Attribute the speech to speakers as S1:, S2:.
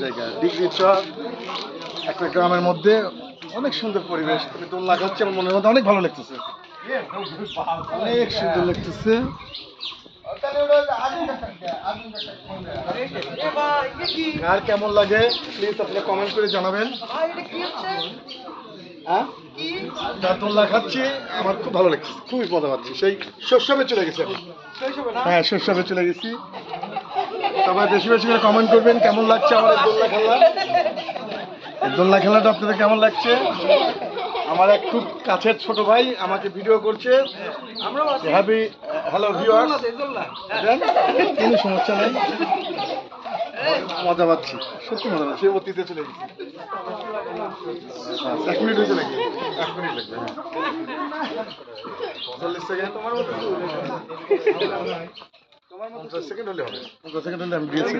S1: জায়গা। ডিগ্রি চর একটা গ্রামের মধ্যে অনেক সুন্দর পরিবেশ তুমি দোলনা হচ্ছে আমার মনের মধ্যে অনেক ভালো লাগতেছে। অনেক সুন্দর লাগতেছে। কার কেমন লাগে? প্লিজ আপনি কমেন্ট করে জানাবেন। হ্যাঁ? দোলনা খাচ্ছি আমার খুব ভালো লাগছে খুবই মজা পাচ্ছি। সেই শৈশবে চলে গেছি আমি। হ্যাঁ শৈশবে চলে গেছি। সবাই বেশি বেশি করে কমেন্ট করবেন কেমন লাগছে আমার দোলনা খেলা? এই দোলনা খেলাটা আপনাদের কেমন লাগছে? আমার এক খুব কাছের ছোট ভাই আমাকে ভিডিও করছে। হ্যাপি হ্যালো ভিউয়ার্স কোনো সমস্যা নেই। মজা পাচ্ছি। সত্যি মজা পাচ্ছি। অতীতে চলে গেছি। আচ্ছা, এক মিনিট হয়েছে নাকি? এক মিনিট লাগবে হ্যাঁ। সেকেন্ড। তোমার মতো সেকেন্ড হলে হবে। পঞ্চাশ সেকেন্ড হলে আমি দিয়েছি।